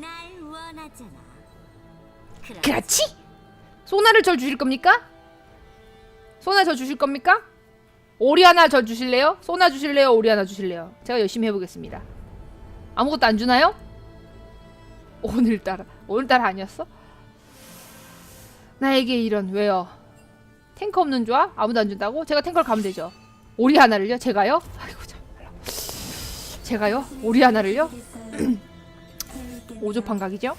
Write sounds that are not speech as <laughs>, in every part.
날 원하잖아. 그렇지. 소나를 절 주실 겁니까? 소나 저 주실 겁니까? 오리 하나 저 주실래요? 소나 주실래요? 오리 하나 주실래요? 제가 열심히 해보겠습니다. 아무것도 안 주나요? 오늘따라 오늘따라 아니었어? 나에게 이런 왜요? 탱커 없는 조합? 아무도 안 준다고? 제가 탱커를 가면 되죠. 오리 하나를요? 제가요? 아이고 참. 제가요? 오리 하나를요? 오조판 각이죠?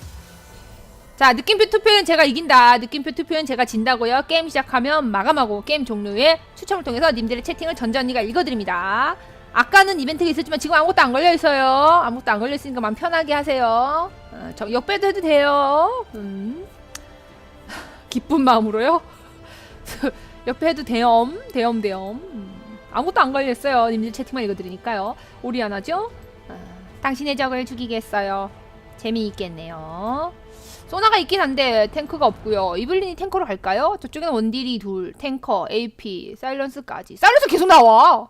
자 느낌표 투표는 제가 이긴다. 느낌표 투표는 제가 진다고요. 게임 시작하면 마감하고 게임 종료 후에 추첨을 통해서 님들의 채팅을 전자 언니가 읽어드립니다. 아까는 이벤트가 있었지만 지금 아무것도 안 걸려있어요. 아무것도 안 걸려있으니까 마음 편하게 하세요. 어, 저 역배도 해도 돼요. 음. 기쁜 마음으로요? <laughs> 역배 해도 돼엄 돼엄 돼엄. 음. 아무것도 안 걸렸어요. 님들 채팅만 읽어드리니까요. 오리아나죠? 어, 당신의 적을 죽이겠어요 재미있겠네요 소나가 있긴 한데 탱크가 없고요. 이블린이 탱커로 갈까요? 저쪽에는 원딜이 둘, 탱커, AP, 사일런스까지. 사일런스 계속 나와.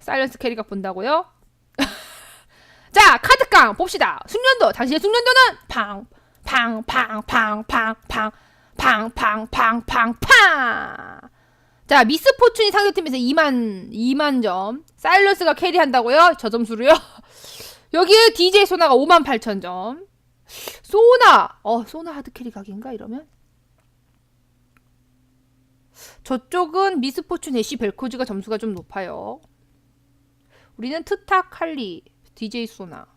사일런스 캐리가 본다고요? 자, 카드깡 봅시다. 숙련도. 당신의 숙련도는 팡, 팡, 팡, 팡, 팡, 팡, 팡, 팡, 팡, 팡, 팡. 자, 미스 포춘이 상대팀에서 2만 2만 점. 사일런스가 캐리한다고요? 저 점수로요? <laughs> 여기에 DJ 소나가 5만 8천 점. 소나! 어, 소나 하드캐리 각인가, 이러면? 저쪽은 미스포춘 애쉬 벨코즈가 점수가 좀 높아요. 우리는 트타 칼리, DJ 소나.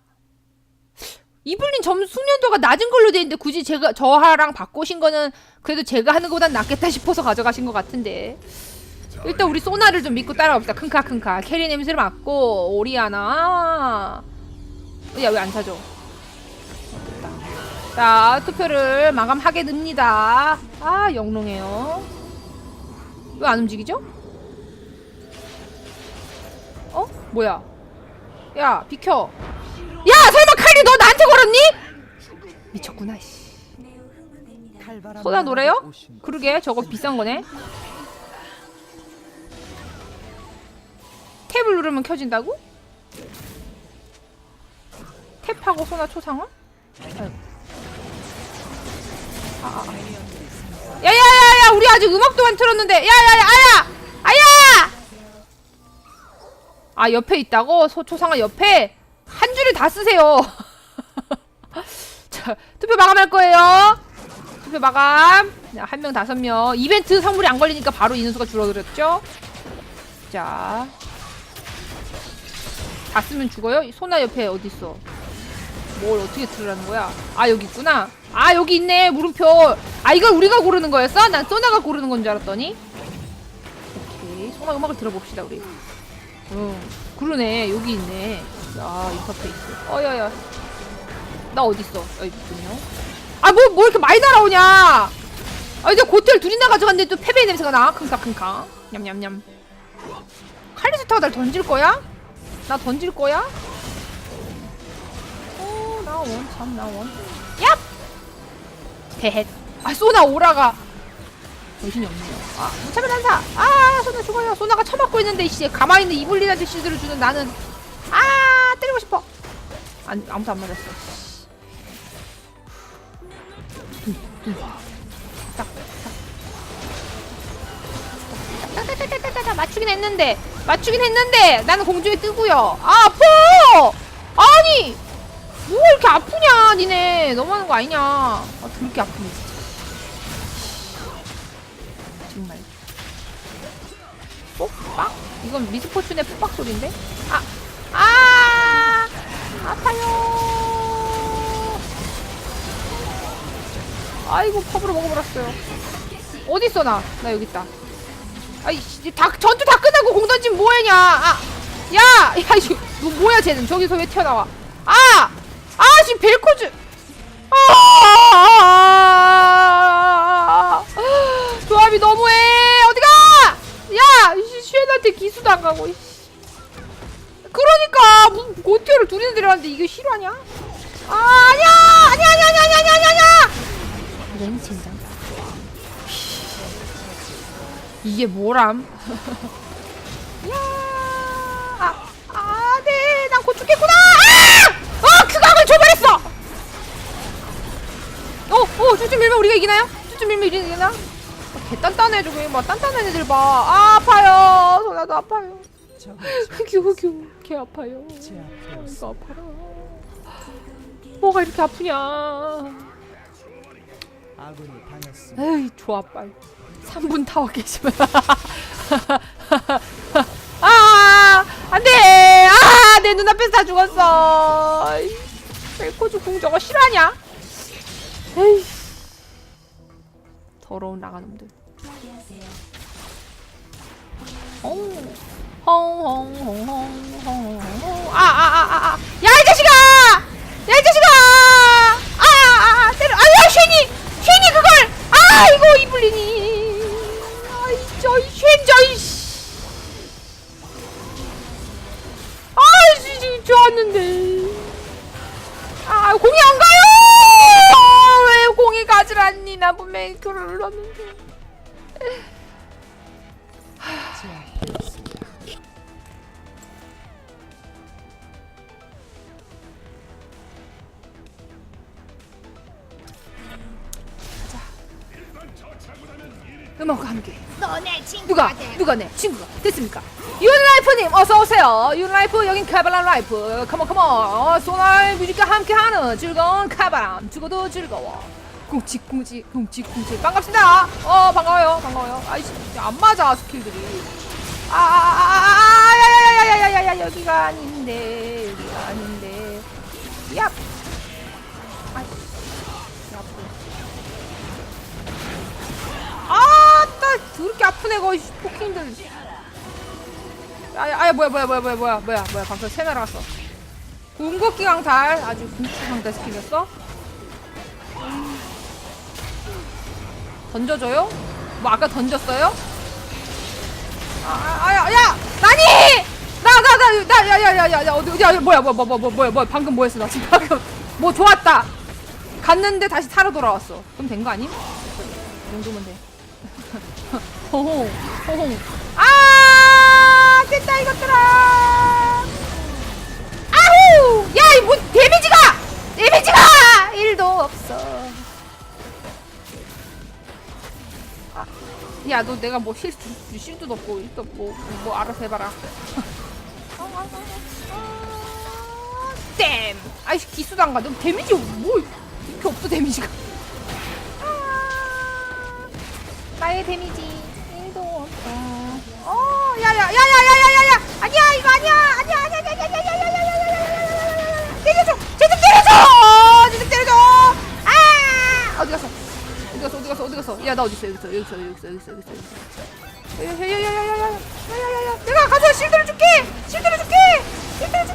이블린 점 숙련도가 낮은 걸로 돼 있는데 굳이 제가 저하랑 바꾸신 거는 그래도 제가 하는 것보단 낫겠다 싶어서 가져가신 것 같은데. 일단 우리 소나를 좀 믿고 따라갑시다. 큰카 큰카. 캐리 냄새를 맡고 오리아나. 야 왜 안 사죠? 됐다. 자 투표를 마감하게 됩니다. 아 영롱해요. 왜 안 움직이죠? 어? 뭐야? 야 비켜. 야 설마 칼리 너 나한테 걸었니? 미쳤구나 씨. 소다 노래요? 그러게 저거 비싼 거네. 탭을 누르면 켜진다고? 탭하고 소나 초상화? 아, 아. 야야야야 우리 아직 음악도 안 틀었는데. 야야야 아야! 아야! 아 옆에 있다고? 소 초상화 옆에? 한 줄을 다 쓰세요. <laughs> 자 투표 마감할 거예요. 투표 마감. 한 명 다섯 명. 이벤트 선물이 안 걸리니까 바로 인수가 줄어들었죠? 자 다 쓰면 죽어요? 소나 옆에 어디 있어? 뭘 어떻게 틀으라는 거야? 아 여기 있구나. 아 여기 있네 물음표. 아 이걸 우리가 고르는 거였어? 난 소나가 고르는 건 줄 알았더니. 오케이 소나 음악을 들어봅시다 우리. 응 그러네 여기 있네. 야 인터페이스. 어여여. 나 어디 있어? 여기 있군요. 아뭐 뭐 이렇게 많이 날아오냐? 아 이제 고텔 둘이나 가져갔는데 또 패배 냄새가 나. 킁카 킁카. 냠냠냠. 칼리스타가 날 던질 거야? 나 던질 거야? 어, 나 원, 참, 나 원. 얍! 대헷. 아, 소나 오라가. 정신이 없네요. 아, 무차별 난사. 아, 소나 죽어요. 소나가 처맞고 있는데, 이씨. 가만히 있는 이블린 아저씨들을 주는 나는. 아, 때리고 싶어. 안, 아무도 안 맞았어. 딱, 딱. 따따따따따따 맞추긴 했는데 맞추긴 했는데 나는 공중에 뜨고요. 아 아파! 아니! 뭐 이렇게 아프냐 니네. 너무하는 거 아니냐. 아 그렇게 아프네 진짜. 정말. 뽁빡? 이건 미스포춘의 뽁빡 소리인데? 아 아, 아파요. 아이고 컵으로 먹어버렸어요. 어딨어 나? 나 여기 있다. 아이 씨, 다 전투 다 끝나고 공 던지면 뭐하냐? 아, 야, 야, 이거 너 뭐야 쟤는 저기서 왜 튀어나와? 아, 아, 지금 벨코즈. 아, 조합이 너무해. 어디가? 야, 이 슈엔한테 기수도 안 가고. 그러니까 무슨 고티어를 둘이나 데려왔는데 이게 실화냐? 아, 아니야, 아니야, 아니야, 아니야, 아니야, 아니야, 아니야. 이런 젠장. 이게 뭐람? 죽겠구나! 아! 아! 어! 그각을 줘버렸어! 어! 어! 쭉쭉 밀면 우리가 이기나요? 쭉쭉 밀면 이기나? 어, 개 단단해 저기 막 단단한 애들 봐. 아, 아파요. 소나도 아파요. <laughs> 귀여워 귀여워. 개 아파요. 이거 아파라. 뭐가 이렇게 아프냐. 에이 좋아 빨리 3분 타워 계시면 <laughs> 아 안돼 내 눈앞에서 다 죽었어. 벨코즈 궁 저거 실화냐? 에이. 더러운 나가놈들. 홍홍홍홍홍홍 아아아아아. 야 이 자식아! 야 이 자식아! 아아아 때려. 아야 쉐니 쉐니 그걸! 아 이거 이블린이 아이 저이 쉐 저이 좋았는데. 아, 공이 안 가요! 왜 공이 가질 않니? 나 분명히 그걸 눌렀는데. 음악과 함께. 누가? 누가 내 친구가 됐습니까? 윤라이프님 어서오세요. 윤라이프 여긴 카바람 라이프. 컴온 컴온 소나의 뮤직과 함께하는 즐거운 카바람. 죽어도 즐거워. 쿵직쿵직 쿵직쿵직 반갑습니다. 어 반가워요. 반가워요. 아이씨 안 맞아 스킬들이. 아, 아아아아아야야야야야야 여기가 아닌데 여기가 아닌데. 얍. 아따 더럽게 아픈 애가 이 포킹들. 아, 아 뭐야 뭐야 뭐야 뭐야 뭐야 뭐야 뭐야 방금 세 날아갔어. 궁극기 강탈 아주 궁극기 강탈 스킬이었어. 던져줘요? 뭐 아까 던졌어요? 아, 아, 아, 야, 야! 나니! 나, 나, 나, 나, 야, 야, 야, 야, 야, 어디, 야, 뭐야, 뭐야, 뭐야, 뭐야, 뭐야, 뭐야, 방금 뭐 했어, 나 지금 방금. <laughs> 뭐 좋았다! 갔는데 다시 타러 돌아왔어. 그럼 된 거 아님? 이 정도면 돼. <laughs> 호호 호호. 아 됐다 이것들아. 아우 야이뭐 데미지가! 데미지가! 1도 없어. 아, 야너 내가 뭐 실드 실드도 없고 일도 없고 뭐 알아서 해봐라. <laughs> 땜! 아이씨 기수도 안가 너 데미지 뭐 이렇게 없어 데미지가. 나의 데미지 1도 없다. 어, 야야, 야야야야야야! 아니야, 이거 아니야! 아니야, 아니야, 아니야, 아니야, 아니야, 아니야, 아니야, 아니야, 아니야, 아니야, 아니야. 때려줘! 제좀 때려줘! 제좀 때려줘! 아! 어디 갔어? 어디 갔어? 어디 갔어? 어디 갔어? 야, 나 어디 있어? 여기 있어. 여기 있어. 여기 있어. 여기 있어. 여기 있어. 야야야야야야야야야! 내가 가서 실드를 줄게! 실드를 줄게! 실드를 줄게!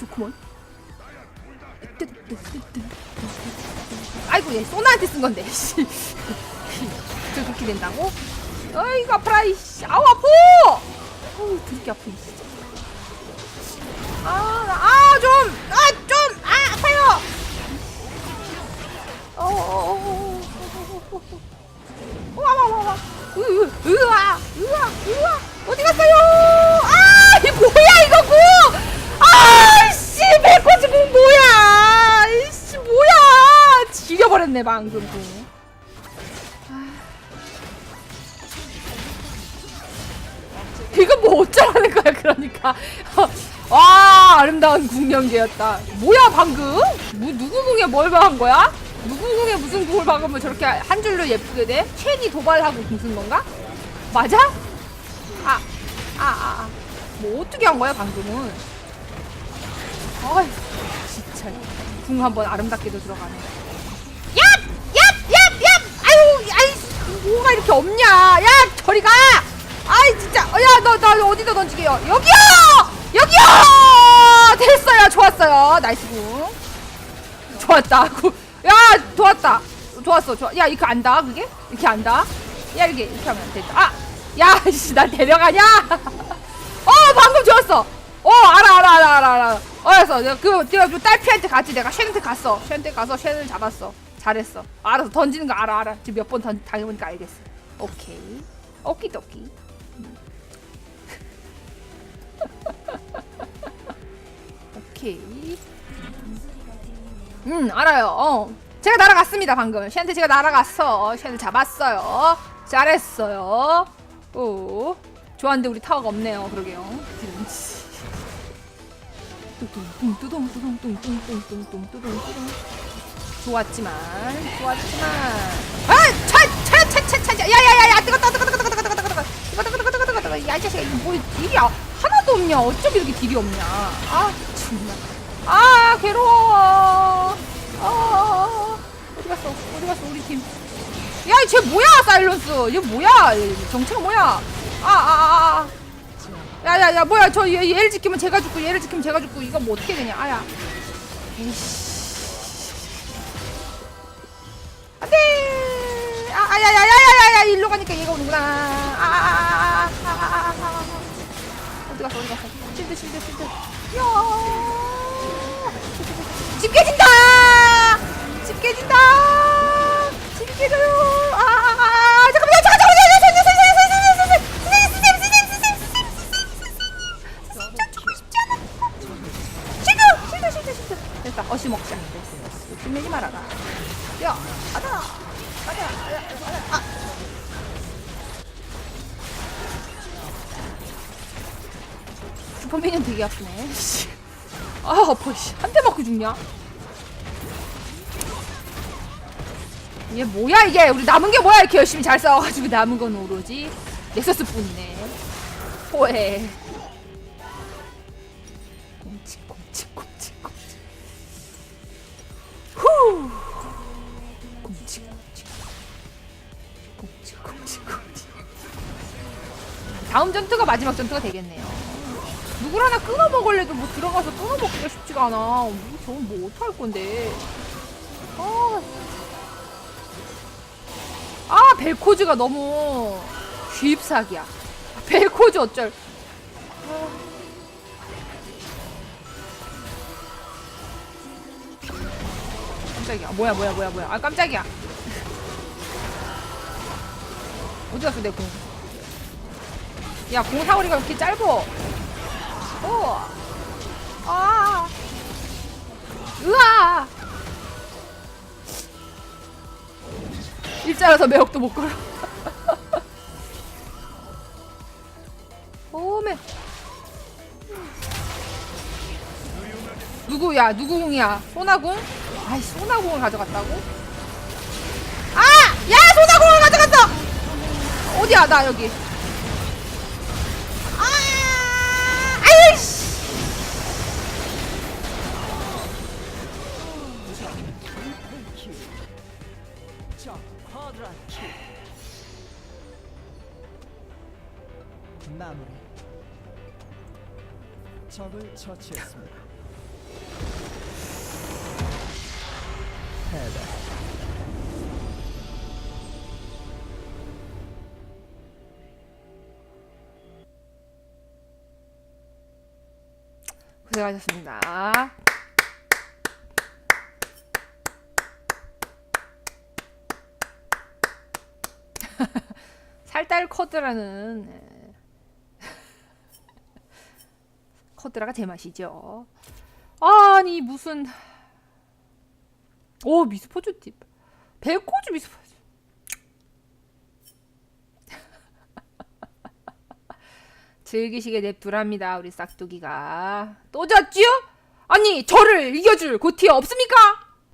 좋구먼. 아이고 얘 소나한테 쓴 건데. 저렇게 된다고? 아이고 아파라 이씨. 아우 아파. 아우 드럽게 아프네 진짜. 아, 아좀아좀아 아, 좀. 아, 아파요. 어어어어어어어어. <laughs> 와 아름다운 궁연계였다. 뭐야 방금? 뭐, 누구 궁에 뭘 박은 거야? 누구 궁에 무슨 궁을 박으면 저렇게 한 줄로 예쁘게 돼? 첸이 도발하고 궁쓴 건가? 맞아? 아 아 아 뭐 어떻게 한 거야 방금은? 아이 진짜. 궁 한번 아름답게도 들어가네. 얍! 얍! 얍! 얍! 아유 아이 뭐가 이렇게 없냐? 야 저리 가 아이 진짜. 어, 야너 나 어디다 던지게요? 여기요! 여기요! 됐어요. 좋았어요. 나이스 군 좋았다. 구- 야 좋았다. 좋았어. 좋아. 야 이거 안다 그게? 이렇게 안다? 야 이렇게 이렇게 하면 됐다. 아야씨나 <laughs> 데려가냐? <laughs> 어 방금 좋았어. 어 알아 알아 알아 알아 알아. 어 알았어. 그 내가 그 딸피한테 같이 내가 쉔한테 갔어. 쉔한테 가서 쉔을 잡았어. 잘했어. 알아서 던지는 거 알아 알아. 지금 몇 번 당해보니까 알겠어. 오케이. 오키도키 오케이. 음, 알아요. 어. 제가 날아갔습니다, 방금. 쟤한테 제가 날아갔어. 어, 쟤한테 잡았어요. 잘했어요. 오. 좋아하는데 우리 타워가 없네요. 그러게요. 뚜둥, 뚜둥, 뚜둥, 뚜둥, 뚜둥, 뚜둥, 뚜둥, 뚜둥. 좋았지만, 좋았지만. 이 자식아 이거 뭐 딜이 야 하나도 없냐 어쩜 이렇게 딜이 없냐 아 정말 아 괴로워 아 어디 갔어 어디 갔어 우리 팀 야, 쟤 뭐야, 사일런스? 얘 뭐야? 얘 정체가 뭐야? 아, 아, 아, 아. 야, 야, 야, 뭐야? 저 얘, 얘를 지키면 제가 죽고, 얘를 지키면 제가 죽고, 이거 뭐 어떻게 되냐? 아야. 안 돼! 아, 아, 야, 야, 야, 야, 야, 야, 일로 가니까 얘가 오는구나. 아, 아, 아, 아, 아, 아, 아, 아. 갔어 어디 갔어 실드 실드 실드 야집 깨진다 집 깨진다 집 깨져요 아 잠깐만요 잠깐만요 잠깐만요 선생님 선생님 선생님 선생님 선생님 선생님 선생님 죽고 싶지 않아 실드 실드 실드 실드 됐다 어시 먹자 욕심내지 말아라 야 아다 아다 아다 아다 슈퍼미니언 되게 아프네. 씨. 아, 아파, 씨. 한 대 맞고 죽냐? 얘 뭐야 이게? 우리 남은 게 뭐야? 이렇게 열심히 잘 싸워가지고 남은 건 오로지. 넥서스 뿐이네. 호해. 다음 전투가 마지막 전투가 되겠네요 누굴 하나 끊어 먹을래도 뭐 들어가서 끊어 먹기가 쉽지가 않아. 뭐, 저건 뭐 어떡할 건데. 아. 아 벨코즈가 너무 귀입사기야. 아, 벨코즈 어쩔. 아. 깜짝이야. 뭐야 뭐야 뭐야 뭐야. 아 깜짝이야. 어디 갔어 내 공? 야, 공 사거리가 왜 이렇게 짧어? 오! 아! 으아! 일자라서 매혹도 못 걸어. <laughs> 오메. 누구야? 누구 공이야? 소나공? 아이, 소나공을 가져갔다고? 아! 야! 소나공을 가져갔어! 어디야? 나 여기. 마무리. 적을 처치했습니다. 패배. 고생하셨습니다. <laughs> 살달 커드라는 예. 커드라가 제맛이죠. 아니 무슨 오 미스포즈 팁 백호주 미스포즈 <laughs> 즐기시게 냅두랍니다 우리 싹두기가 또 졌지요? 아니 저를 이겨줄 고티어 없습니까?